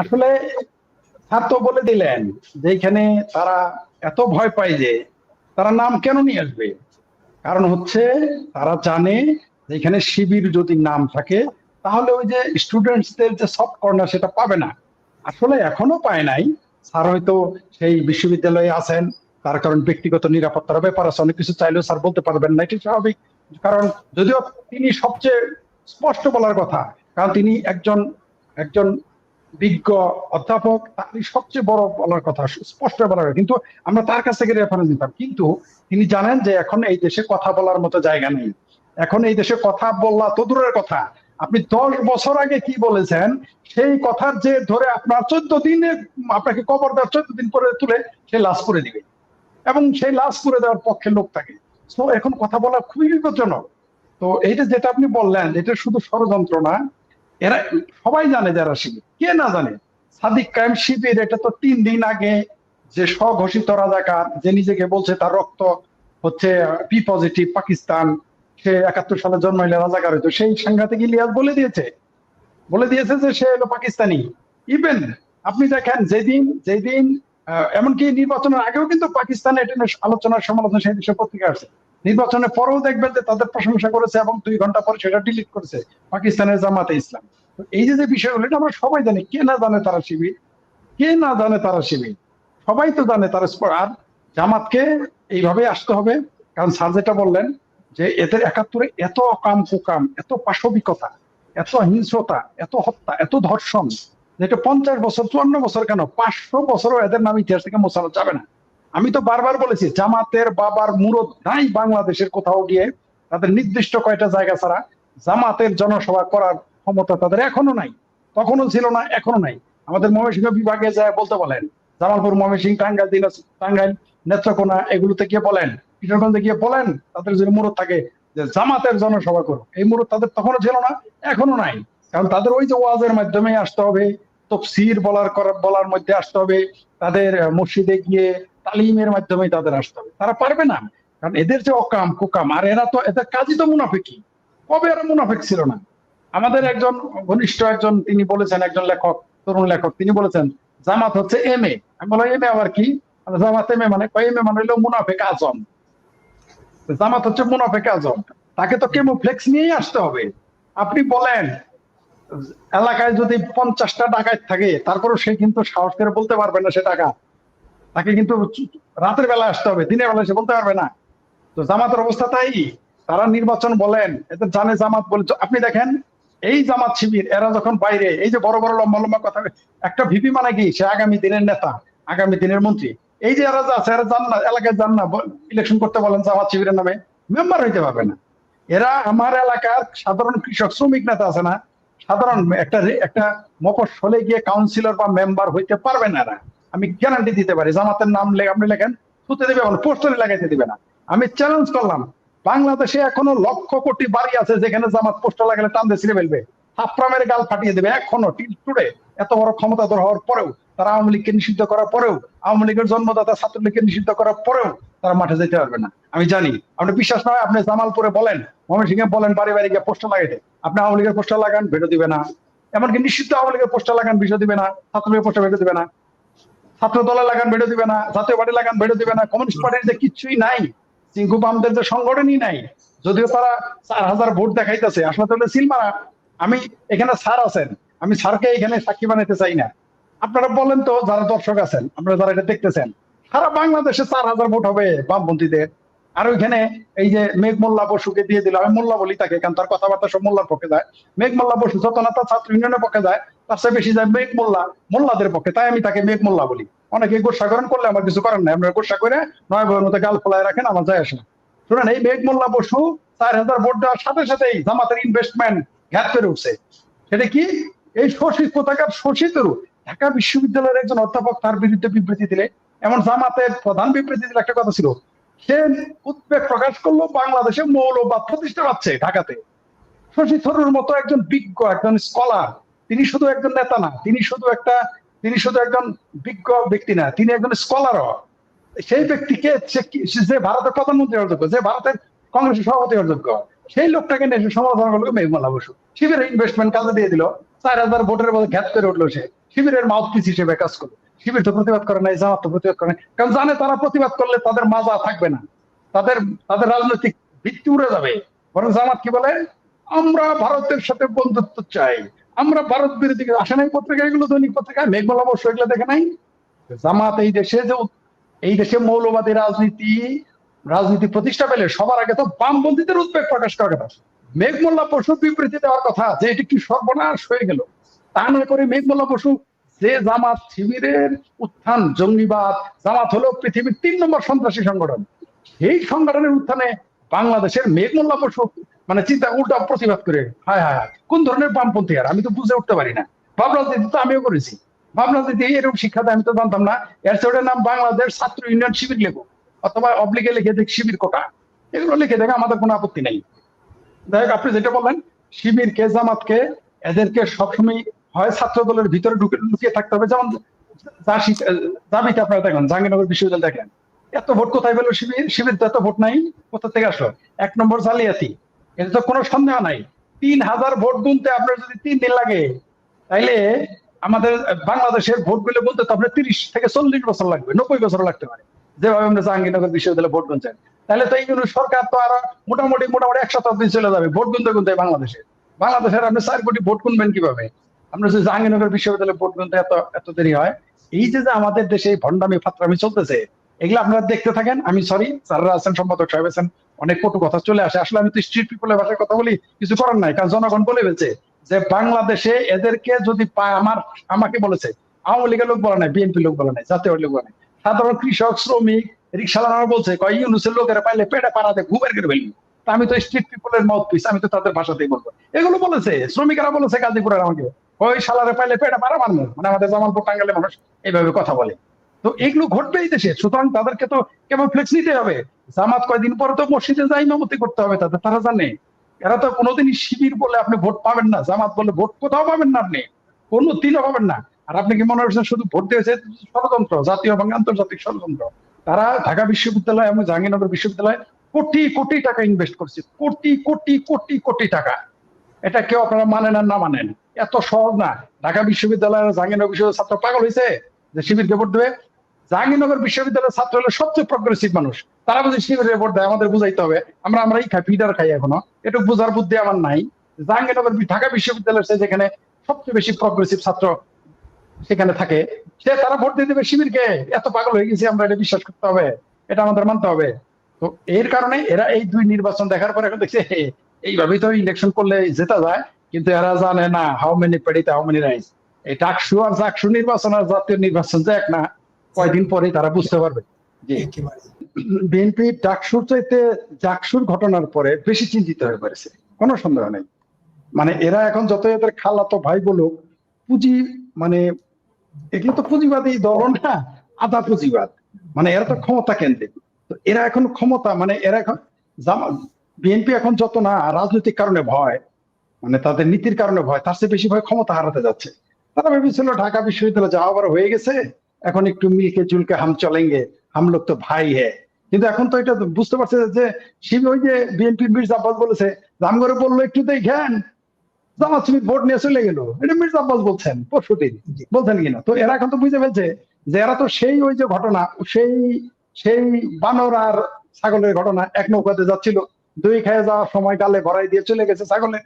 আসলে তো বলে দিলেন যে এখানে তারা এত ভয় পায় যে তারা নাম কেন নিয়ে আসবে? কারণ হচ্ছে তারা জানে যে এখানে শিবির যদি নাম থাকে, তাহলে ওই যে স্টুডেন্টসদের যে সফট কর্নার সেটা পাবে না। আসলে এখনও পায় নাই। স্যার হয়তো সেই বিশ্ববিদ্যালয়ে আছেন, তার কারণ ব্যক্তিগত নিরাপত্তার ব্যাপার আছে, অনেক কিছু চাইলেও স্যার বলতে পারবেন না, এটি স্বাভাবিক। কারণ যদিও তিনি সবচেয়ে স্পষ্ট বলার কথা, কারণ তিনি একজন একজন বিজ্ঞ অধ্যাপক, তারই সবচেয়ে বড় বলার কথা স্পষ্ট বলার। কিন্তু আমরা তার কাছ থেকে রেফারেন্স দিতাম কিন্তু তিনি জানেন যে এখন এই দেশে কথা বলার মতো জায়গা নেই। এখন এই দেশে কথা বললা তো দূরের কথা। আপনি দশ বছর আগে কি বলেছেন? সেই কথার যে ধরে আপনার চোদ্দ দিনে আপনাকে কবর দেওয়ার চোদ্দ দিন পরে তুলে সে লাশ করে দিবে। এবং সেই লাশ করে দেওয়ার পক্ষে লোক থাকে। তো এখন কথা বলা খুবই বিপজ্জনক। তো এইটা যেটা আপনি বললেন, এটা শুধু ষড়যন্ত্র না এরা সবাই জানে যারা শিবির। কে না জানে? সাদিক কায়েম শিবির, এটা তো তিন দিন আগে যে স্বঘোষিত রাজাকার, যে নিজেকে বলছে তার রক্ত হচ্ছে পি পজিটিভ পাকিস্তান, সে একাত্তর সালে জন্মাইলে রাজাকার হইতো। সেই সাংঘাতিক ইলিয়াস বলে দিয়েছে। বলে দিয়েছে যে সে হলো পাকিস্তানি। ইভেন আপনি দেখেন যেদিন যেদিন এমনকি নির্বাচনের আগেও কিন্তু পাকিস্তানে এটা নিয়ে আলোচনার সমালোচনা সেই দেশের পত্রিকা আছে নির্বাচনের পরেও দেখবেন যে তাদের প্রশংসা করেছে এবং দুই ঘণ্টা পরে সেটা ডিলিট করেছে পাকিস্তানের জামাতে ইসলাম। এই যে যে বিষয়গুলো এটা আমরা সবাই জানি, কে না জানে তারা শিবির? কে না জানে তারা শিবির? সবাই তো জানে তারা আর জামাতকে এইভাবে আসতে হবে। কারণ স্যার যেটা বললেন যে, এদের একাত্তরে এত অকাম কুকাম, এত পাশবিকতা, এত হিংস্রতা, এত হত্যা, এত ধর্ষণ, যেটা পঞ্চাশ বছর, চুয়ান্ন বছর কেন? পাঁচশো বছরও এদের নাম ইতিহাস থেকে মোছানো যাবে না। আমি তো বারবার বলেছি, জামাতের বাবার মুরত নাই বাংলাদেশের কোথাও গিয়ে। তাদের নির্দিষ্ট কয়টা জায়গা ছাড়া জামাতের জনসভা করার ক্ষমতা তাদের এখনও নাই। তখনও ছিল না, এখনও নাই। আমাদের ময়মনসিংহ বিভাগে যায় বলতে বলেন, জামালপুর, ময়মনসিংহ, টাঙ্গাইল, দিনাজ, টাঙ্গাইল, নেত্রকোনা, এগুলোতে গিয়ে বলেন, কিশোরগঞ্জে গিয়ে বলেন, তাদের যদি মুরত থাকে, যে জামাতের জনসভা করো এই মুরত তাদের তখনও ছিল না, এখনও নাই। কারণ তাদের ওই যে ওয়াজের মাধ্যমে আসতে হবে, তফসির বলার বলার মধ্যে আসতে হবে, তাদের মসজিদে গিয়ে তালিমের মাধ্যমে তাদের আসতে হবে। তারা পারবে না। কারণ এদের যে অকাম, কুকাম, আর এরা তো এদের কাজই তো মুনাফিকি। কবে এরা মুনাফিক ছিল না? আমাদের একজন ঘনিষ্ঠ একজন, তিনি বলেছেন, একজন লেখক, তরুণ লেখক, তিনি বলেছেন, জামাত হচ্ছে এম এ আমি বললাম এম এ আবার কি? জামাত এম এ মানে এম এ মানে হলো মুনাফিক আজম। জামাত হচ্ছে মুনাফিক আজম। তাকে তো কেমো ফ্লেক্স নিয়েই আসতে হবে। আপনি বলেন, এলাকায় যদি পঞ্চাশটা ডাকাত থাকে, তারপরেও সে কিন্তু সাহস করে বলতে পারবে না সে টাকা। তাকে কিন্তু রাতের বেলা আসতে হবে, দিনের বেলা সে বলতে পারবে না। তো জামাতের অবস্থা তাই, তারা নির্বাচন বলেন, এদের জানে জামাত বলে আপনি দেখেন, এই জামাত শিবির, এরা যখন বাইরে, এই যে বড় বড় লম্বা লম্বা কথা, একটা ভিপি মানে কি? সে আগামী দিনের নেতা, আগামী দিনের মন্ত্রী। এই যে এরা আছে এরা যান না, এলাকায় যান না ইলেকশন করতে বলেন জামাত শিবিরের নামে মেম্বার হইতে পারবে না। এরা আমার এলাকার সাধারণ কৃষক, শ্রমিক নেতা আছে না, সাধারণ একটা একটা মফস্বলে গিয়ে কাউন্সিলর বা মেম্বার হইতে পারবে না এরা। আমি গ্যারান্টি দিতে পারি, জামাতের নাম আপনি লেখেন, থুতে দেবে পোস্টারে লাগাইতে দিবে না। আমি চ্যালেঞ্জ করলাম, বাংলাদেশে এখনও লক্ষ কোটি বাড়ি আছে যেখানে জামাত পোস্টার লাগালে টান দিয়ে ফেলবে। থাপড়ামের গাল ফাটিয়ে দেবে এখনও টিল টুডে এত বড় ক্ষমতাধর হওয়ার পরেও, তারা আওয়ামী লীগকে নিষিদ্ধ করার পরেও, আওয়ামী লীগের জন্মদাতা ছাত্রলীগকে নিষিদ্ধ করার পরেও তারা মাঠে যেতে পারবে না। আমি জানি, আপনি বিশ্বাস নয় আপনি জামালপুরে বলেন, ময়মনসিংহে বলেন, বাড়ি বাড়ি গিয়ে পোস্টার লাগাইতে। আপনি আওয়ামী লীগের পোস্টার লাগান, ভেটো দিবে না। এমনকি নিষিদ্ধ আওয়ামী লীগের পোস্টার লাগান, বিষয় দিবে না। ছাত্রলীগের পোস্টার ভেটো দিবে না। ছাত্র দলে লাগান বেড়ে দিবে না, জাতীয় পার্টি লাগান বেড়ে দিবে না, কমিউনিস্ট পার্টির যে কিছুই নাই চিঙ্কু বামদের যে সংগঠনই নাই, যদিও তারা চার হাজার ভোট দেখাইতেছে, আসলে তাহলে সিল মারা, আমি এখানে স্যার আছেন, আমি স্যারকে এখানে সাক্ষী বানাইতে চাই না। আপনারা বলেন তো যারা দর্শক আছেন, আপনারা যারা এটা দেখতেছেন, সারা বাংলাদেশে চার হাজার ভোট হবে বামপন্থীদের। আর ওইখানে এই যে মেঘ মোল্লা বসুকে দিয়ে দিল আমি মোল্লা বলি তাকে, কারণ তার কথাবার্তা সব মোল্লার পক্ষে যায়। মেঘ মোল্লা বসু যত না তার ছাত্র ইউনিয়নের পক্ষে যায়, তার চেয়ে বেশি যায় মেঘ মোল্লা, মোল্লাদের পক্ষে, তাই আমি তাকে মেঘ মোল্লা বলি। অনেকে গোসাকরণ করলে আমার কিছু করার নাই। আপনারা গোসা করে নয় বইয়ের মতো গাল ফোলায় রাখেন, আমার যায় আসে শুনেন, এই মেঘ মোল্লা বসু চার হাজার ভোট দেওয়ার সাথে সাথেই জামাতের ইনভেস্টমেন্ট ঘ্যাত করে উঠছে। সেটা কি? এই শশী কোথাকার শশী তরু ঢাকা বিশ্ববিদ্যালয়ের একজন অধ্যাপক তার বিরুদ্ধে বিবৃতি দিলে, এমন জামাতের প্রধান বিবৃতি দিলে একটা কথা ছিল, সে উদ্বেগ প্রকাশ করল বাংলাদেশে মৌলবাদ প্রতিষ্ঠা পাচ্ছে ঢাকাতে। শশী থরুর মতো একজন বিজ্ঞ, একজন স্কলার তিনি শুধু একজন নেতা না, তিনি শুধু একটা তিনি শুধু একজন বিজ্ঞ ব্যক্তি না, তিনি একজন স্কলারও সেই ব্যক্তিকে যে ভারতের প্রধানমন্ত্রী হওয়ার যোগ্য, যে ভারতের কংগ্রেসের সভাপতি হওয়ার যোগ্য, সেই লোকটাকে নিয়ে সমালোচনা করল মেঘমালা বসু। শিবিরের ইনভেস্টমেন্ট কাজে দিয়ে দিল। চার হাজার ভোটের মধ্যে ঘ্যাত করে উঠল সে। শিবিরের মাউথ পিস হিসেবে কাজ করল। শিবির তো প্রতিবাদ করে নাই, জামাত তো প্রতিবাদ করে নাই। কারণ জানে তারা প্রতিবাদ করলে তাদের মাজা থাকবে না। তাদের তাদের রাজনৈতিক ভিত্তি উড়ে যাবে। বরং জামাত কি বলে, আমরা ভারতের সাথে বন্ধুত্ব চাই। আমরা ভারত বিরোধী আসে নাই পত্রিকা, এগুলো দৈনিক পত্রিকা, মেঘমালা অবশ্য এগুলো দেখে নাই। জামাত এই দেশে যে এই দেশে মৌলবাদী রাজনীতি রাজনীতি প্রতিষ্ঠা পেলে সবার আগে তো বামপন্থীদের উদ্বেগ প্রকাশ করার কথা মেঘমোল্লা বসু বিবৃতি দেওয়ার কথা, যে এটি কি সর্বনাশ হয়ে গেল? তা না করে মেঘমোল্লা বসু যে জামাত শিবিরের উত্থান, জঙ্গিবাদ, জামাত হলো পৃথিবীর তিন নম্বর সন্ত্রাসী সংগঠন। এই সংগঠনের উত্থানে বাংলাদেশের মেঘমোল্লা বসু মানে চিন্তা উল্টা প্রতিবাদ করে হায় হায় হায় কোন ধরনের বামপন্থী আর? আমি তো বুঝে উঠতে পারি না। ভাবনা রাজনীতি তো আমিও করেছি। ভাবনা রাজনীতি এরকম শিক্ষা আমি তো জানতাম না। এর চেয়ে নাম বাংলাদেশ ছাত্র ইউনিয়ন শিবির লেখো অথবা অবলিগে লিখে দেখ শিবির কোটা এগুলো লিখে দেখে আমাদের কোনো আপত্তি নেই। যাই হোক, আপনি যেটা বললেন শিবিরকে জামাতকে এদেরকে সবসময় হয় ছাত্র দলের ভিতরে ঢুকে লুকিয়ে থাকতে হবে। যেমন দাবিতে আপনারা দেখেন জাহাঙ্গীরনগর বিশ্ববিদ্যালয় দেখেন। এত ভোট কোথায় পেল শিবির? শিবির তো এত ভোট নাই কোথা থেকে আসলো? এক নম্বর জালিয়াতি। এতে তো কোনো সন্দেহ নাই। তিন হাজার ভোট গুনতে আপনার যদি তিন দিন লাগে, তাইলে আমাদের বাংলাদেশের ভোটগুলো বলতে তো আপনার তিরিশ থেকে চল্লিশ বছর লাগবে, নব্বই বছর লাগতে পারে। যেভাবে আমরা জাহাঙ্গীরনগর বিশ্ববিদ্যালয়ে ভোট গুনছেন। তাহলে তো এইগুলো সরকার তো আরও মোটামুটি মোটামুটি এক শতাব্দী চলে যাবে ভোট গুনতে গুনতে বাংলাদেশে। বাংলাদেশের আপনি চার কোটি ভোট গুনবেন কীভাবে? আপনার যদি জাহাঙ্গীরনগর বিশ্ববিদ্যালয়ে ভোট গুনতে এত এত দেরি হয়, এই যে যে আমাদের দেশে এই ভণ্ডামি ফাত্রামি চলতেছে, এগুলো আপনারা দেখতে থাকেন। আমি সরি স্যাররা আছেন, সম্পাদক সাহেব আছেন অনেক কটু কথা চলে আসে। আসলে আমি তো স্ট্রিট পিপলের ভাষায় কথা বলি, কিছু করার নাই, কারণ জনগণ বলে ফেলছে যে বাংলাদেশে এদেরকে যদি আমার, আমাকে বলেছে, আওয়ামী লীগের লোক বলে নাই বিএনপি লোক বলে নাই, জাতীয় লোক বলে নাই। সাধারণ কৃষক, শ্রমিক রিক্সা চালানো বলছে, কয়, ইউনুসের লোকেরা পাইলে পেটে পাড়াতে ঘুমের করে আমি তো স্ট্রিট পিপলের মাউথ পিস আমি তো তাদের ভাষাতেই বলব। এগুলো বলেছে, শ্রমিকেরা বলেছে গাজীপুরের আমাকে। ওই শালারে পাইলে পেটে পাড়া মারবো মানে আমাদের জামালপুর টাঙ্গালে মানুষ এইভাবে কথা বলে। তো এগুলো ঘটবে এই দেশে। সুতরাং তাদেরকে তো কেমন ফ্লেক্স নিতে হবে। জামাত কয়দিন পরে তো মসজিদে যাই ইমামতি করতে হবে তাদের তারা জানে। এরা তো কোনোদিনই শিবির বলে আপনি ভোট পাবেন না, জামাত বলে ভোট কোথাও পাবেন না আপনি। কোনো দিনও পাবেন না। আর আপনি কি মনে করছেন শুধু ভোট দিয়েছে ষড়যন্ত্র, জাতীয় এবং আন্তর্জাতিক ষড়যন্ত্র? তারা ঢাকা বিশ্ববিদ্যালয় এবং জাহাঙ্গীরনগর বিশ্ববিদ্যালয় কোটি কোটি টাকা ইনভেস্ট করছে। কোটি কোটি কোটি কোটি টাকা। এটা কেউ আপনারা মানেন আর না মানেন। এত সহজ না। ঢাকা বিশ্ববিদ্যালয় আর জাহাঙ্গীরনগর বিশ্ববিদ্যালয় ছাত্র পাগল হয়েছে যে শিবিরকে ভোট দেবে। জাহাঙ্গীরনগর বিশ্ববিদ্যালয়ের ছাত্র হলো সবচেয়ে প্রগ্রেসিভ মানুষ। তারা বুঝি শিবিরের ভোট দেয়, আমাদের বুঝাইতে হবে। আমরা, আমরাই খাই ফিডার খাই এখনও। একটু বোঝার বুদ্ধি আমার নাই। জাহাঙ্গীরনগর ঢাকা বিশ্ববিদ্যালয়ের যেখানে সবচেয়ে বেশি প্রগ্রেসিভ ছাত্র সেখানে থাকে, সে তারা ভোট দিয়ে দেবে শিবিরকে এত পাগল হয়ে গেছে, আমরা এটা বিশ্বাস করতে হবে। এটা আমাদের মানতে হবে। তো এর কারণে এরা এই দুই নির্বাচন দেখার পরে এখন দেখছে এইভাবেই তো ইলেকশন করলে জেতা যায়। কিন্তু এরা জানে না হাউ মেনি পেডিতে হাউ মেনি রাইস এই টাকসু আর জাকসু নির্বাচন আর জাতীয় নির্বাচন যে এক না কয়দিন পরে তারা বুঝতে পারবে। জি। একেবারে। বিএনপি ডাকসুর চাইতে জাকসুর ঘটনার পরে বেশি চিন্তিত হয়ে পড়েছে কোনো সন্দেহ নেই। মানে এরা এখন যত এদের খালাতো ভাই বলুক পুঁজি মানে এগুলো তো পুঁজিবাদী দল না আধা পুঁজিবাদ। মানে এরা তো ক্ষমতা কেন্দ্রিক। তো এরা এখন ক্ষমতা মানে এরা এখন বিএনপি এখন যত না রাজনৈতিক কারণে ভয় মানে তাদের নীতির কারণে ভয় তার চেয়ে বেশি ভয় ক্ষমতা হারাতে যাচ্ছে। তারা ভেবেছিল ঢাকা বিশ্ববিদ্যালয় যাওয়া আবার হয়ে গেছে। এখন একটু মিলকে জুলকে হাম চলেঙ্গে হাম লোক তো ভাই হ্যাঁ কিন্তু এখন তো এটা বুঝতে পারছে যে শিব ওই যে বিএনপি মির্জা আব্বাস বলেছে জামগরে বলল একটু দেখেন। জামাত শিবির ভোট নিয়ে চলে গেল। এটা মির্জা আব্বাস বলছেন পরশু দিন। বলছেন কিনা তো এরা এখন তো বুঝে ফেলছে যে এরা তো সেই ওই যে ঘটনা সেই সেই বানর আর ছাগলের ঘটনা এক নৌকাতে যাচ্ছিল। দুই খেয়ে যাওয়ার সময় গালে ভরাই দিয়ে চলে গেছে ছাগলে।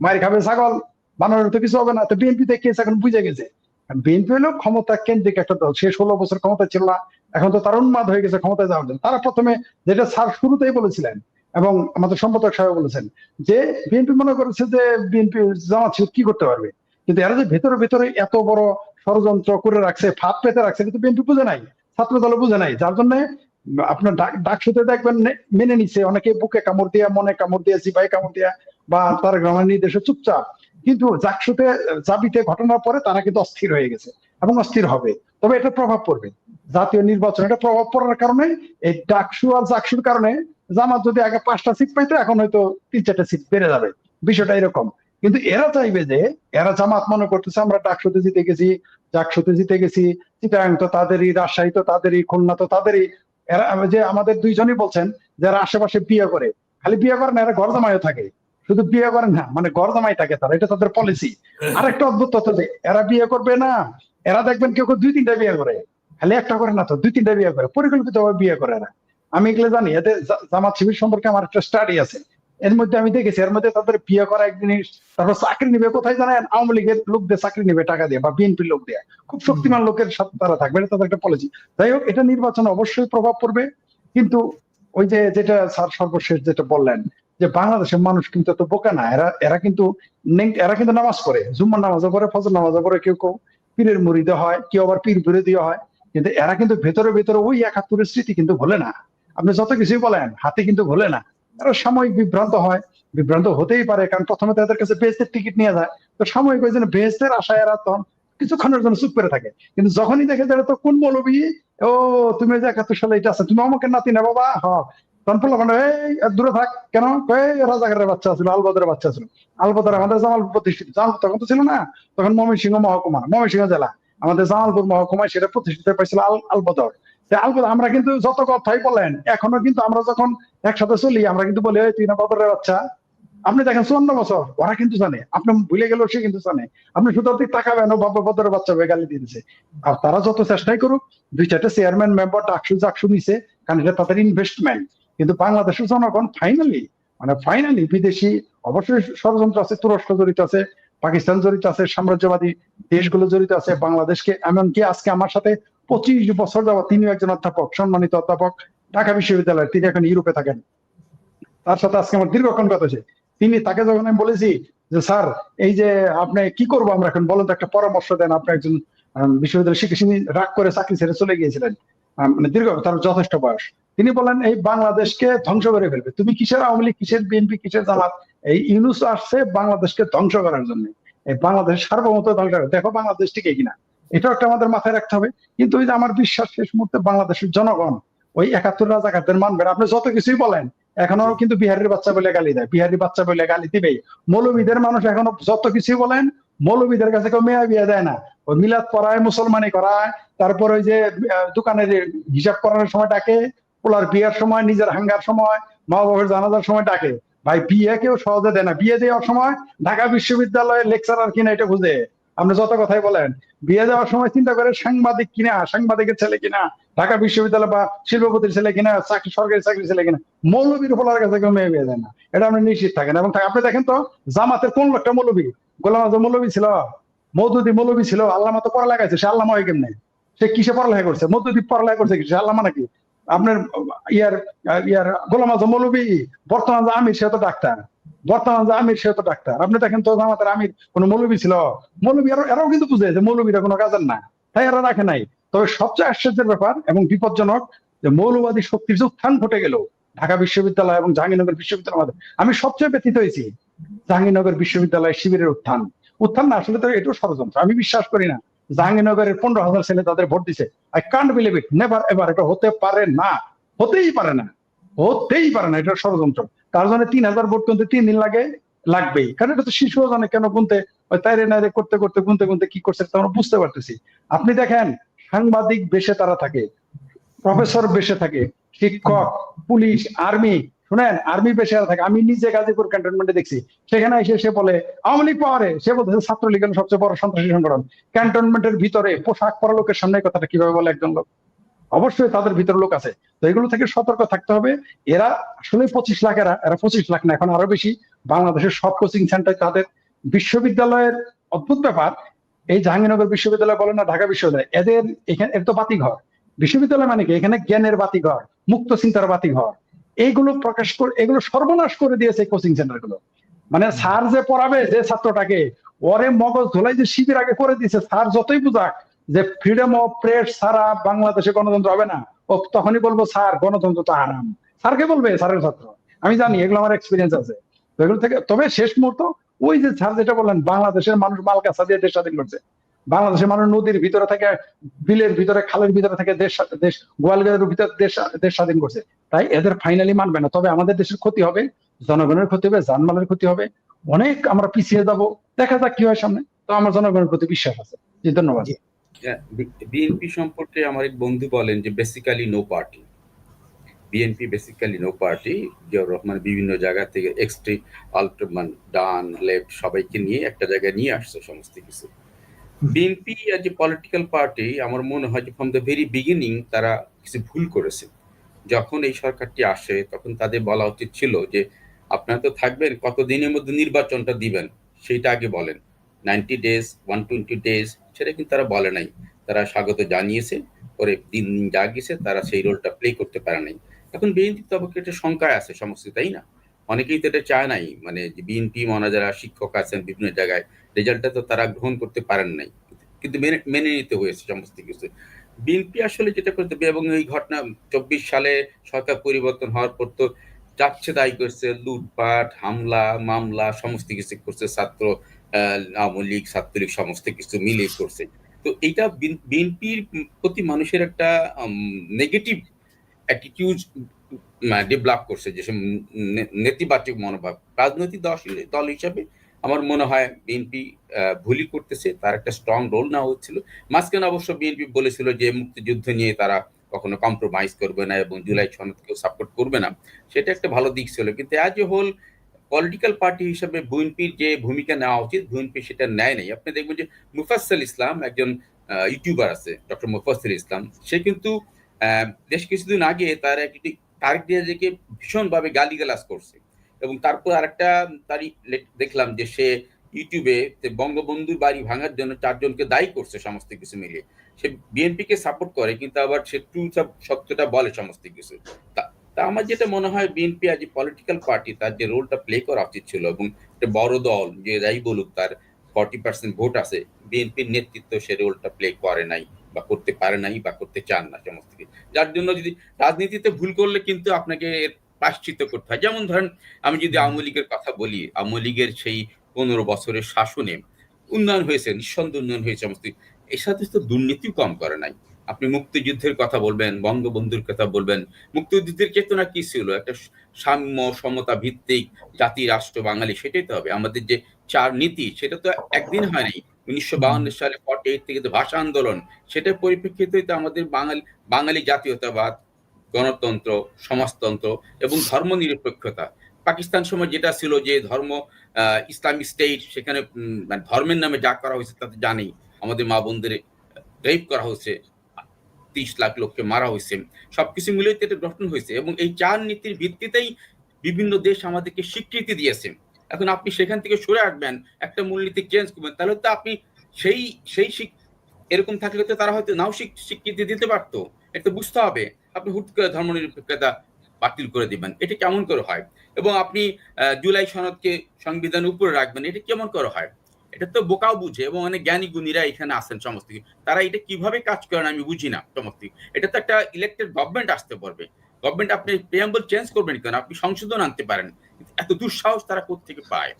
মায়ের খাবে ছাগল বানরের তো কিছু হবে না। তো বিএনপি থেকে এখন বুঝে গেছে। বিএনপি হলো ক্ষমতা কেন্দ্রিক একটা দল। সে ষোলো বছর ক্ষমতা ছিল না, এখন তো তার উন্মাদ হয়ে গেছে ক্ষমতায় যাওয়ার জন্য। তারা প্রথমে যেটা স্যার শুরুতেই বলেছিলেন, এবং আমাদের সম্পাদক সাহেব বলেছেন যে, বিএনপি মনে করেছে যে, বিএনপি জামাত শিবির কি করতে পারবে? কিন্তু এরা যে ভেতরে ভেতরে এত বড় ষড়যন্ত্র করে রাখছে, ফাঁদ পেতে রাখছে কিন্তু বিএনপি বুঝে নাই, ছাত্র দল বুঝে নাই। যার জন্য আপনার ডাক ডাকসুতে দেখবেন মেনে নিছে। অনেকে বুকে কামড় দিয়া, মনে কামড় দিয়া জিপাই কামড় দিয়া, বা তার গ্রামের নির্দেশে চুপচাপ কিন্তু জাকসুতে, জাবিতে ঘটনার পরে তারা কিন্তু অস্থির হয়ে গেছে এবং অস্থির হবে। তবে এটা প্রভাব পড়বে। জাতীয় নির্বাচন এটা প্রভাব পড়ার কারণে এই ডাকসু আর জাকসুর কারণে জামাত যদি আগে পাঁচটা সিট পাইতো, এখন হয়তো তিন চারটা সিট বেড়ে যাবে। বিষয়টা এরকম। কিন্তু এরা চাইবে যে, এরা জামাত মনে করতেছে, আমরা ডাকসুতে জিতে গেছি, জাকসুতে জিতে গেছি চিটাং তো তাদেরই, রাজশাহী তো তাদেরই, খুলনা তো তাদেরই। এরা, যে আমাদের দুইজনই বলছেন যারা আশেপাশে বিয়ে করে। খালি বিয়ে করে না, এরা ঘর জামাইও থাকে। শুধু বিয়ে করেন না মানে ঘর জামাই থাকে তারা এটা তাদের পলিসি আরেকটা অদ্ভুত তথ্য যে এরা বিয়ে করবে না এরা দেখবেন কেউ কেউ দুই তিনটা বিয়ে করে খালি একটা করে না তো দুই তিনটা বিয়ে করে পরিকল্পিত বিয়ে করে এরা। আমি এগুলো জানি এদের জামাত শিবির সম্পর্কে আমার একটা স্টাডি আছে। এর মধ্যে আমি দেখেছি এর মধ্যে তাদের বিয়ে করা এক জিনিস তারপর চাকরি নিবে কোথায় জানেন? আওয়ামী লীগের লোকদের চাকরি নিবে টাকা দিয়ে বা বিএনপির লোক দিয়ে। খুব শক্তিমান লোকের সাথে তারা থাকবে এটা তাদের একটা পলিসি যাই হোক এটা নির্বাচনে অবশ্যই প্রভাব পড়বে কিন্তু ওই যে যেটা স্যার সর্বশেষ যেটা বললেন যে বাংলাদেশের মানুষ কিন্তু এত বোকা না, এরা এরা কিন্তু এরা কিন্তু নামাজ পড়ে, জুম্মার নামাজও পড়ে, ফজর নামাজও পড়ে, কেউ কেউ পীরের মুড়িদে হয়, কেউ আবার পীর বিরোধী হয়, কিন্তু এরা কিন্তু ভেতরে ভেতরে ওই একাত্তরের স্মৃতি কিন্তু ভোলে না। আপনি যত কিছুই বলেন, হাতে কিন্তু ভোলে না। এরা সাময়িক বিভ্রান্ত হয়, বিভ্রান্ত হতেই পারে, কারণ প্রথমে তাদের কাছে বেহেস্তের টিকিট নিয়ে যায়, তো সাময়িক ওই জন্য বেহেস্তের আশায় এরা তখন কিছুক্ষণের জন্য চুপ করে থাকে। কিন্তু যখনই দেখে যে তো কোন মৌলবী, ও, তুমি যে একাত্তর সালে এটা আছে, তুমি আমাকে নাতি না বাবা? হ মানে এই দূরে থাক। কেন? বাচ্চা ছিল আলবদরের বাচ্চা ছিল আলবদর আমাদের জামাল প্রতিষ্ঠিত। জামাল তখন তো ছিল না? তখন ময়মনসিংহ মহকুমা, ময়মনসিংহ জেলা। আমাদের জামালপুর মহকুমায় সেটা প্রতিষ্ঠিত পাইছিল আল, আলবদর। আমরা কিন্তু যত কথাই বলেন, এখনও কিন্তু আমরা যখন একসাথে চলি, আমরা কিন্তু বলি, এই, তুই না বাবরের বাচ্চা? আপনি দেখেন, চুয়ান্ন বছর, ওরা কিন্তু জানে। আপনি ভুলে গেলেও সে কিন্তু জানে। আপনি শুধু দিক তাকাবেন ও বদরের বাচ্চা হয়ে গালি দিয়ে দিছে। আর তারা যত চেষ্টাই করুক দুই চারটে চেয়ারম্যান মেম্বার ডাকসু জাকসু নিছে, কারণ এটা তাদের ইনভেস্টমেন্ট কিন্তু বাংলাদেশের জনগণ ফাইনালি মানে ফাইনালি বিদেশি, অবশ্যই ষড়যন্ত্র আছে, তুরস্ক জড়িত আছে, পাকিস্তান জড়িত আছে, সাম্রাজ্যবাদী দেশগুলো জড়িত আছে, বাংলাদেশকে, এমনকি আজকে আমার সাথে পঁচিশ বছর যাওয়া তিনি একজন অধ্যাপক, সম্মানিত অধ্যাপক, ঢাকা বিশ্ববিদ্যালয়ের, তিনি এখন ইউরোপে থাকেন। তার সাথে আজকে আমার দীর্ঘক্ষণ কথা হয়েছে। তিনি তাকে যখন আমি বলেছি যে, স্যার, এই যে আপনি কি করব আমরা এখন? বলেন তো একটা পরামর্শ দেন, আপনি একজন বিশ্ববিদ্যালয় শিক্ষক রাগ করে চাকরি ছেড়ে চলে গিয়েছিলেন মানে দীর্ঘ, তার যথেষ্ট বয়স। তিনি বলেন, এই বাংলাদেশকে ধ্বংস করে ফেলবে। তুমি কিসের আওয়ামী লীগ, কিসের বিএনপি, কিসের জামাত? এই ইউনুস আসছে বাংলাদেশকে ধ্বংস করার জন্য। এই বাংলাদেশ সার্বভৌমত্ব ধ্বংস করে। দেখো বাংলাদেশ টিকে কিনা। এটাও একটা আমাদের মাথায় রাখতে হবে। কিন্তু ওই যে আমার বিশ্বাস শেষ মুহূর্তে বাংলাদেশের জনগণ, ওই একাত্তর রাজাকারদের মানবে। আপনি যত কিছুই বলেন, এখনও কিন্তু বিহারের বাচ্চা বলে গালি দেয়। বিহারি বাচ্চা বলে গালি দিবেই। মৌলবীদের মানুষ এখনও যত কিছুই বলেন মৌলবীদের কাছে কেউ মেয়া বিয়ে দেয় না। ওই মিলাদ পড়ায়, মুসলমানি করায়, তারপর ওই যে দোকানের হিসাব করানোর সময় ডাকে পোলার বিয়ের সময়, নিজের হাঙ্গার সময় মা বাবার জানাজার সময় ডাকে। ভাই, বিয়ে কেউ সহজে দেয় না। বিয়ে দেওয়ার সময় ঢাকা বিশ্ববিদ্যালয়ের লেকচারার কিনা এটা খুঁজে আপনি যত কথাই বলেন, বিয়ে দেওয়ার সময় চিন্তা করে সাংবাদিক কিনা, সাংবাদিকের ছেলে কিনা, ঢাকা বিশ্ববিদ্যালয় বা শিল্পপতির ছেলে কিনা, চাকরি, সরকারি চাকরি ছেলে কিনা, মৌলবীর ফলার কাছে কেউ মেয়ে বিয়ে দেয় না। এটা আপনি নিশ্চিত থাকেন। এবং আপনি দেখেন তো, জামাতের কোন লোকটা মৌলবী? গোলাম আজম মৌলবী ছিল? মৌদুদি মৌলবী ছিল? আল্লাহ মতো পড়ালেখা আছে, সে আল্লাহ হয় কেমনে? সে কিসে পড়ালেখা করছে? মৌদুদি পড়ালেখা করছে কি? সে আল্লাহ নাকি? আপনার, ইয়ার ইয়ার গোলাম আজম মৌলবী বর্তমান যে আমির, সে তো ডাক্তার। বর্তমান যে আমির, সে তো ডাক্তার। আপনি দেখেন তো জামাতের আমির কোন মৌলবী ছিল? মৌলবী এরাও কিন্তু বুঝে যে মৌলবীরা কোনো কাজের না। তাই এরা রাখে নাই। তবে সবচেয়ে আশ্চর্যের ব্যাপার এবং বিপজ্জনক যে মৌলবাদী শক্তির যে উত্থান ঘটে গেল ঢাকা বিশ্ববিদ্যালয় এবং জাহাঙ্গীরনগর বিশ্ববিদ্যালয় আমাদের আমি সবচেয়ে ব্যথিত হয়েছি জাহাঙ্গীরনগর বিশ্ববিদ্যালয় শিবিরের উত্থান। উত্থান না, আসলে তো এটাও ষড়যন্ত্র। আমি বিশ্বাস করি না জাহাঙ্গীরনগরের পনেরো হাজার ছেলে তাদের ভোট দিছে। I can't believe it never ever এটা হতে পারে না। হতেই পারে না। হতেই পারে না। এটা ষড়যন্ত্র। তার জন্য তিন হাজার ভোট কিনতে তিন দিন লাগে, লাগবেই। কারণ এটা তো শিশুও জানে কেন গুনতে। তাইরে নাইরে করতে করতে, গুনতে গুনতে কি করছে তা আমরা বুঝতে পারতেছি। আপনি দেখেন, সাংবাদিক বেশে তারা থাকে, প্রফেসর বেশে থাকে, শিক্ষক, পুলিশ, আর্মি শুনেন আর্মি বেশে থাকে, আমি নিজে গাজীপুর ক্যান্টনমেন্টে দেখছি। সেখানে এসে সে বলে, আওয়ামী লীগ পাওয়ারে সে বলতেছে, ছাত্রলীগ সবচেয়ে বড় সন্ত্রাসী সংগঠন। ক্যান্টনমেন্টের ভিতরে পোশাক পরা লোকের সামনে কথাটা কীভাবে বলে একজন লোক? অবশ্যই তাদের ভিতরে লোক আছে। তো এগুলো থেকে সতর্ক থাকতে হবে। এরা আসলে পঁচিশ লাখ, এরা এরা পঁচিশ লাখ না, এখন আরও বেশি। বাংলাদেশের সব কোচিং সেন্টার তাদের বিশ্ববিদ্যালয়ের অদ্ভুত ব্যাপার। এই জাহাঙ্গীরনগর বিশ্ববিদ্যালয় বলেন না, ঢাকা বিশ্ববিদ্যালয়, এদের এখানে, এর তো বাতিঘর। বিশ্ববিদ্যালয় মানে কি? এখানে জ্ঞানের বাতিঘর, মুক্ত চিন্তার বাতিঘর। এইগুলো প্রকাশ করে এগুলো সর্বনাশ করে দিয়েছে কোচিং সেন্টারগুলো। মানে স্যার যে পড়াবে যে ছাত্রটাকে, ওরে মগজ ধোলাই যে শিবির আগে করে দিয়েছে, স্যার যতই বুঝাক যে ফ্রিডম অফ প্রেস ছাড়া বাংলাদেশে গণতন্ত্র হবে না, ও তখনই বলব, স্যার, গণতন্ত্র তো আরাম স্যারকে বলবে, স্যারের ছাত্র। আমি জানি, এগুলো আমার এক্সপিরিয়েন্স আছে। এগুলো থেকে তবে শেষ মুহূর্ত ওই যে স্যার যেটা বললেন, বাংলাদেশের মানুষ মাল কাছা দিয়ে দেশ স্বাধীন করছে। বাংলাদেশের মানুষ নদীর ভিতরে থেকে, বিলের ভিতরে, খালের ভিতরে থেকে দেশ দেশ গোয়ালগড়ের ভিতরে দেশ দেশ স্বাধীন করছে। তাই এদের ফাইনালি মানবে না। তবে আমাদের দেশের ক্ষতি হবে, জনগণের ক্ষতি হবে জানমালের ক্ষতি হবে। অনেক আমরা পিছিয়ে যাব। দেখা যাক কি হয় সামনে। তো আমার জনগণের প্রতি বিশ্বাস আছে। জি, ধন্যবাদ। বিএনপি সম্পর্কে আমার এক বন্ধু বলেন যে basically no party BNP basically no party Ziaur Rahman বিভিন্ন জায়গা থেকে এক্সট্রি আলটমান ডান লেফট সবাইকে নিয়ে একটা জায়গায় নিয়ে আসছে সমস্ত কিছু। BNP as a political party আমার মনে হয় যে ফ্রম দ্য ভেরি বিগিনিং তারা কিছু ভুল করেছে। যখন এই সরকারটি আসে, তখন তাদের বলা উচিত ছিল যে, আপনারা তো থাকবেন কত দিনের মধ্যে নির্বাচনটা দিবেন, সেইটা আগে বলেন। Ninety days one twenty days সেটা কিন্তু তারা বলে নাই। তারা স্বাগত জানিয়েছে, পরে দিন দিন যা গেছে তারা সেই রোলটা প্লে করতে পারে নাই। এখন বিএনপি তো অবশ্যই একটা শঙ্কায় আছে, সমস্ত তাই না? অনেকেই তো এটা চায় নাই মানে বিএনপি মনে যারা, শিক্ষক আছেন বিভিন্ন জায়গায় রেজাল্টটা তো তারা গ্রহণ করতে পারেন নাই। কিন্তু মেনে মেনে নিতে হয়েছে সমস্ত কিছু। বিএনপি আসলে যেটা করতে এবং এই ঘটনা চব্বিশ সালে সরকার পরিবর্তন হওয়ার পর তো যাচ্ছে দায়ী করছে, লুটপাট, হামলা, মামলা, সমস্ত কিছু করছে, ছাত্র আওয়ামী লীগ, ছাত্রলীগ, সমস্ত কিছু মিলে করছে। তো এইটা বিএনপির প্রতি মানুষের একটা নেগেটিভ অ্যাটিটিউড ডেভেলপ করছে যে নেতিবাচক মনোভাব। রাজনৈতিক দল দল হিসাবে আমার মনে হয় বিএনপি ভুলই করতেছে। তার একটা স্ট্রং রোল নেওয়া হচ্ছিল। মাঝখানে অবশ্য বিএনপি বলেছিল যে মুক্তিযুদ্ধ নিয়ে তারা কখনো কম্প্রোমাইজ করবে না এবং জুলাই সনদকেও সাপোর্ট করবে না। সেটা একটা ভালো দিক ছিল। কিন্তু as a whole political party হিসেবে বিএনপির যে ভূমিকা নেওয়া উচিত বিএনপি সেটা নেয় নাই। আপনি দেখবেন যে মুফাসল ইসলাম একজন ইউটিউবার আছে ডক্টর মুফাসল ইসলাম। সে কিন্তু বেশ কিছুদিন আগে তার একটি তারেক দিয়াজকে ভীষণভাবে গালিগালাজ করছে। এবং তারপর আরেকটা তারই দেখলাম যে সে ইউটিউবে বঙ্গবন্ধুর বাড়ি ভাঙার জন্য চারজনকে দায়ী করছে সমস্ত কিছু মিলিয়ে। সে বিএনপি কে সাপোর্ট করে, কিন্তু আবার সে ট্রু সত্যটা বলে সমস্ত কিছু। তা- তা আমার যেটা মনে হয় বিএনপি আজ পলিটিক্যাল পার্টি তার যে রোলটা প্লে করা উচিত ছিল এবং একটা বড় দল, যে যাই বলুক তার ফর্টি পার্সেন্ট ভোট আছে, বিএনপির নেতৃত্ব সে রোলটা প্লে করে নাই। বা করতে পারে নাই বা করতে চান না সমস্ত কিছু। যার জন্য যদি রাজনীতিতে ভুল করলে কিন্তু আপনাকে এর প্রাশ্চিত্য করতে হয়। যেমন ধরেন আমি যদি আওয়ামী লীগের কথা বলি আওয়ামী লীগের সেই পনেরো বছরের শাসনে উন্নয়ন হয়েছে নিঃসন্দেহ উন্নয়ন হয়েছে সমস্ত এর সাথে তো দুর্নীতিও কম করে নাই। আপনি মুক্তিযুদ্ধের কথা বলবেন বঙ্গবন্ধুর কথা বলবেন মুক্তিযুদ্ধের চেতনা কি ছিল? একটা সাম্য সমতা ভিত্তিক জাতি রাষ্ট্র বাঙালি সেটাই তো হবে। আমাদের যে চার নীতি সেটা তো একদিন হয়নি। উনিশশো বাউন্ন সালে ফর্টি এইট থেকে ভাষা আন্দোলন সেটার পরিপ্রেক্ষিতেই তো আমাদের বাঙালি বাঙালি জাতীয়তাবাদ গণতন্ত্র সমাজতন্ত্র এবং ধর্মনিরপেক্ষতা। পাকিস্তান সময় যেটা ছিল যে ধর্ম আহ, ইসলামিক স্টেট সেখানে মানে ধর্মের নামে যা করা হয়েছে তাতে জানেই। আমাদের মা বোনদের রেপ করা হয়েছে। তিরিশ লাখ লোককে মারা হয়েছে। সবকিছু মিলিয়ে তো এটা গঠন হয়েছে এবং এই চার নীতির ভিত্তিতেই বিভিন্ন দেশ আমাদেরকে স্বীকৃতি দিয়েছে। এখন আপনি সেখান থেকে সরে আসবেন, একটা মূলনীতি চেঞ্জ করবেন, তাহলে তো আপনি সেই সেই এরকম থাকলে তো তারা হয়তো নাও স্বীক- স্বীকৃতি দিতে পারতো। এটা বুঝতে হবে। আপনি হুট করে ধর্মনিরপেক্ষতা বাতিল করে দিবেন। এটা কেমন করে হয়? এবং আপনি জুলাই সনদকে সংবিধানের উপরে রাখবেন, এটা কেমন করে হয়? এটা তো বোকাও বুঝে এবং অনেক জ্ঞানী গুণীরা এখানে আসেন সমস্ত তারা এটা কীভাবে কাজ করেন আমি বুঝি না সমস্ত এটা তো একটা ইলেক্টেড গভর্নমেন্ট আসতে পারবে। গভর্নমেন্ট আপনি প্রিয়াম্বল চেঞ্জ করবেন কেন? আপনি সংশোধন আনতে পারেন। এত দুঃসাহস তারা কোথেকে পায়?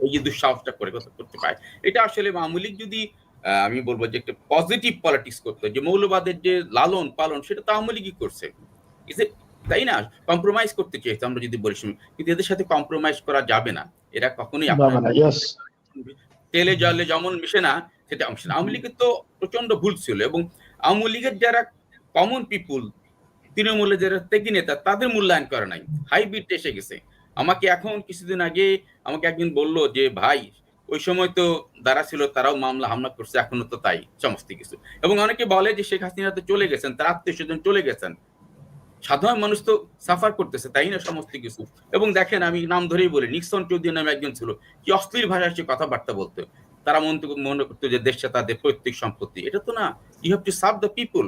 এই যে দুঃসাহসটা করে কথা করতে পায়? এটা আসলে মামুলিক যদি আমি বলব যে একটা পজিটিভ পলিটিক্স করতো যে মৌলবাদের যে লালন পালন সেটা তো আওয়ামী লীগই করছে তাই না? কম্প্রোমাইজ করতে চেয়েছে আমরা যদি বলি কিন্তু এদের সাথে কম্প্রোমাইজ করা যাবে না। এরা কখনোই তেলে জলে যেমন মিশে না, সেটা মিশে না আওয়ামী লীগের তো প্রচণ্ড ভুল ছিল এবং আওয়ামী লীগের যারা কমন পিপুল তৃণমূলের যারা ত্যাগী নেতা, তাদের মূল্যায়ন করে নাই। হাইব্রিড এসে গেছে। আমাকে এখন কিছুদিন আগে আমাকে একদিন বলল যে, ভাই, ওই সময় তো যারা ছিল তারাও মামলা হামলা করছে, এখনও তো তাই। সমস্ত কিছু। এবং অনেকে বলে যে, শেখ হাসিনা তো চলে গেছেন, তার আত্মীয় স্বজন চলে গেছেন। সাধারণ মানুষ তো সাফার করতেছে, তাই না সমস্ত কিছু? এবং দেখেন আমি নাম ধরেই বলি নিক্সন চৌধুরী নামে একজন ছিল, কি অশ্লীল ভাষায় সে কথাবার্তা বলতো। তারা মন মনে করতো যে দেশটা তাদের পৈতৃক সম্পত্তি। এটা তো না you have to serve the people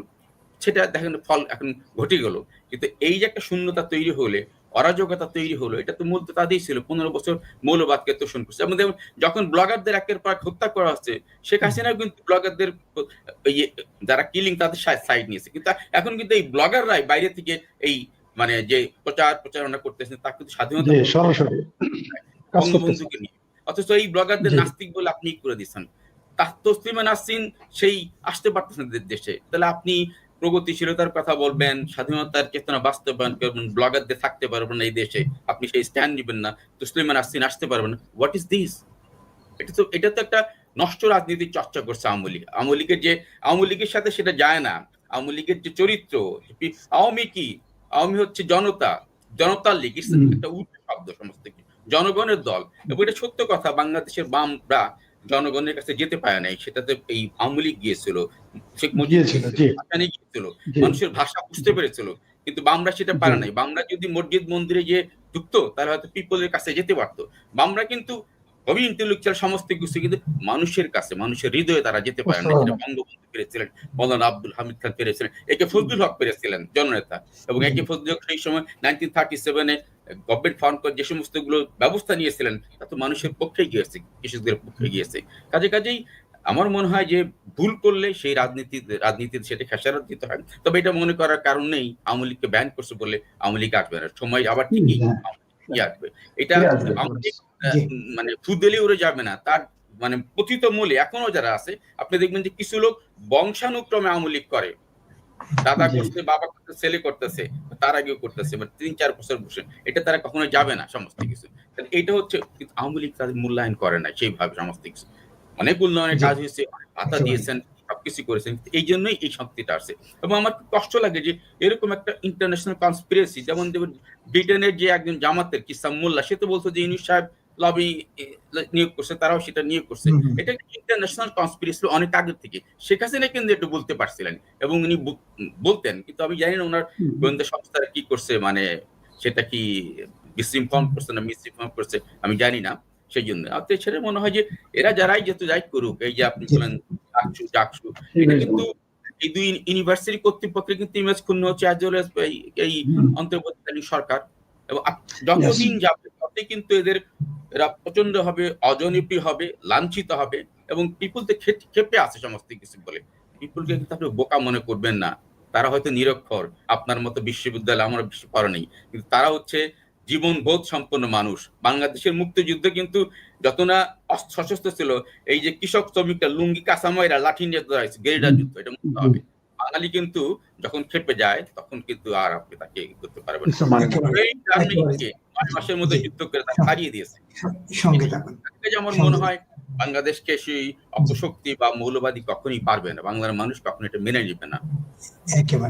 সেটা দেখেন ফল এখন ঘটে গেল। কিন্তু এই যে একটা শূন্যতা তৈরি হলে অরাজকতা তৈরি হলো এটা তো মূলত তাদেরই ছিল। পনেরো বছর মৌলবাদকে তোষণ করছে। এবং দেখুন যখন ব্লগারদের একের পর হত্যা করা হচ্ছে শেখ হাসিনাও কিন্তু ব্লগারদের ইয়ে যারা কিলিং তাদের সাইড নিয়েছে। কিন্তু এখন কিন্তু এই ব্লগাররাই বাইরে থেকে এই মানে যে প্রচার প্রচারণা করতেছেন তা কিন্তু স্বাধীনতা বঙ্গবন্ধুকে নিয়ে। অথচ এই ব্লগারদের নাস্তিক বলে আপনি করে দিচ্ছেন তার তসলিমা নাসিন সেই আসতে পারতেছেন দেশে। তাহলে আপনি প্রগতিশীলতার কথা বলবেন স্বাধীনতার চেতনা বাস্তবায়ন করবেন ব্লগারদের থাকতে পারবেন না এই দেশে। আপনি সেই স্ট্যান্ড নেবেন না তসলিমা নাসরিন আসতে পারবেন হোয়াট ইজ দিস এটা তো এটা তো একটা নষ্ট রাজনীতির চর্চা করছে আওয়ামী লীগ। আওয়ামী লীগের যে আওয়ামী লীগের সাথে সেটা যায় না। আওয়ামী লীগের যে চরিত্র আওয়ামী কি? আওয়ামী হচ্ছে জনতা। জনতার লীগ একটা উল্টো শব্দ সমস্ত জনগণের দল। এবং এটা সত্য কথা বাংলাদেশের বামরা জনগণের কাছে যেতে পারে নাই সেটাতে এই আওয়ামী লীগ গিয়েছিল শেখ মুজিব গিয়েছিল। মানুষের ভাষা বুঝতে পেরেছিল কিন্তু বামরা সেটা পারে নাই। বামরা যদি মসজিদ মন্দিরে গিয়ে ঢুকত তাহলে হয়তো পিপলের কাছে যেতে পারতো। বামরা কিন্তু খুবই ইন্টেলেকচুয়াল সমস্ত কিছু কিন্তু মানুষের কাছে মানুষের হৃদয়ে তারা যেতে পারে না যেটা বঙ্গবন্ধু পেরেছিলেন মৌলানা আব্দুল হামিদ খান পেরেছিলেন একে ফজলুল হক পেরেছিলেন জননেতা। এবং একে ফজলুল হক সেই সময় নাইনটিন থার্টি সেভেনে গভর্নমেন্ট ফাউন্ড করে যে সমস্তগুলো ব্যবস্থা নিয়েছিলেন তা তো মানুষের পক্ষে গিয়েছে কৃষকদের পক্ষে গিয়েছে। কাজে কাজেই আমার মনে হয় যে ভুল করলে সেই রাজনীতি রাজনীতিতে সেটা খেসারত দিতে হয়। তবে এটা মনে করার কারণ নেই আওয়ামী লীগকে ব্যান করছে বলে আওয়ামী লীগ আসবে না। সময় আবার ঠিকই হ্যাঁ। লীগ আসবে। এটা মানে ফুদেলে উড়ে যাবে না। তার মানে পতিত মূলে এখনও যারা আছে আপনি দেখবেন যে কিছু লোক বংশানুক্রমে আওয়ামী লীগ করে। দাদা। করছে বাবা করছে ছেলে করতেছে তার আগেও করতেছে মানে তিন চার বছর বসে। এটা তারা কখনো যাবে না সমস্ত কিছু। এটা হচ্ছে আওয়ামী লীগ তাদের মূল্যায়ন করে না সেইভাবে সমস্ত কিছু। অনেক উন্নয়নের কাজ হয়েছে অনেক ভাতা দিয়েছেন সবকিছু করেছেন এই জন্যই এই শক্তিটা আসে এবং আমার খুব কষ্ট লাগে যে এরকম একটা ইন্টারন্যাশনাল কনস্পিরেসি যেমন ব্রিটেনের যে একজন জামাতের কিসাম মোল্লা সে তো বলতো যে ইউনুস সাহেব লবি নিয়োগ করছে তারাও সেটা নিয়োগ করছে। এটা ইন্টারন্যাশনাল কনস্পিরেসি অনেক আগে থেকে। শেখ হাসিনা কিন্তু একটু বলতে পারছিলেন এবং উনি বলতেন কিন্তু আমি জানি না ওনার গোয়েন্দা সংস্থারা কি করছে মানে সেটা কি ডিসইনফর্ম করছে না মিসইনফর্ম করছে আমি জানি না সেই জন্য। এছাড়া মনে হয় যে এরা যারাই যত যাই করুক এই যে আপনি। বলেন ডাকসু ডাকসু এটা কিন্তু এই দুই ইউনিভার্সিটি কর্তৃপক্ষের কিন্তু ইমেজ ক্ষুণ্ণ হচ্ছে অ্যাজ ওয়েল এই অন্তর্বর্তীকালীন সরকার। এবং যতদিন যাবে ততই কিন্তু এদের এরা প্রচণ্ড হবে অজনপ্রিয় হবে লাঞ্ছিত হবে এবং পিপুল তো খে- খেপে আছে সমস্ত কিছু বলে। পিপুলকে কিন্তু আপনি বোকা মনে করবেন না। তারা হয়তো নিরক্ষর আপনার মতো বিশ্ববিদ্যালয় আমার বিশ্ব পড়া নেই। কিন্তু তারা হচ্ছে জীবন বোধ সম্পন্ন মানুষ। বাংলাদেশের মুক্তিযুদ্ধ কিন্তু যত না সশস্ত্র ছিল এই যে কৃষক শ্রমিকরা লুঙ্গি কাঁচামাইরা লাঠি নিয়ে গেরিলা যুদ্ধ এটা মুক্ত হবে। বাঙালি কিন্তু যখন খেপে যায় তখন কিন্তু আর আপনি তাকে করতে পারবেন নয় মাসের মধ্যে যুদ্ধ করে তাকে হারিয়ে দিয়েছে আমার মনে হয় বাংলাদেশকে সেই অপশক্তি বা মৌলবাদী কখনোই পারবে না। বাংলার মানুষ কখনো এটা মেনে নিবে না। একেবারে।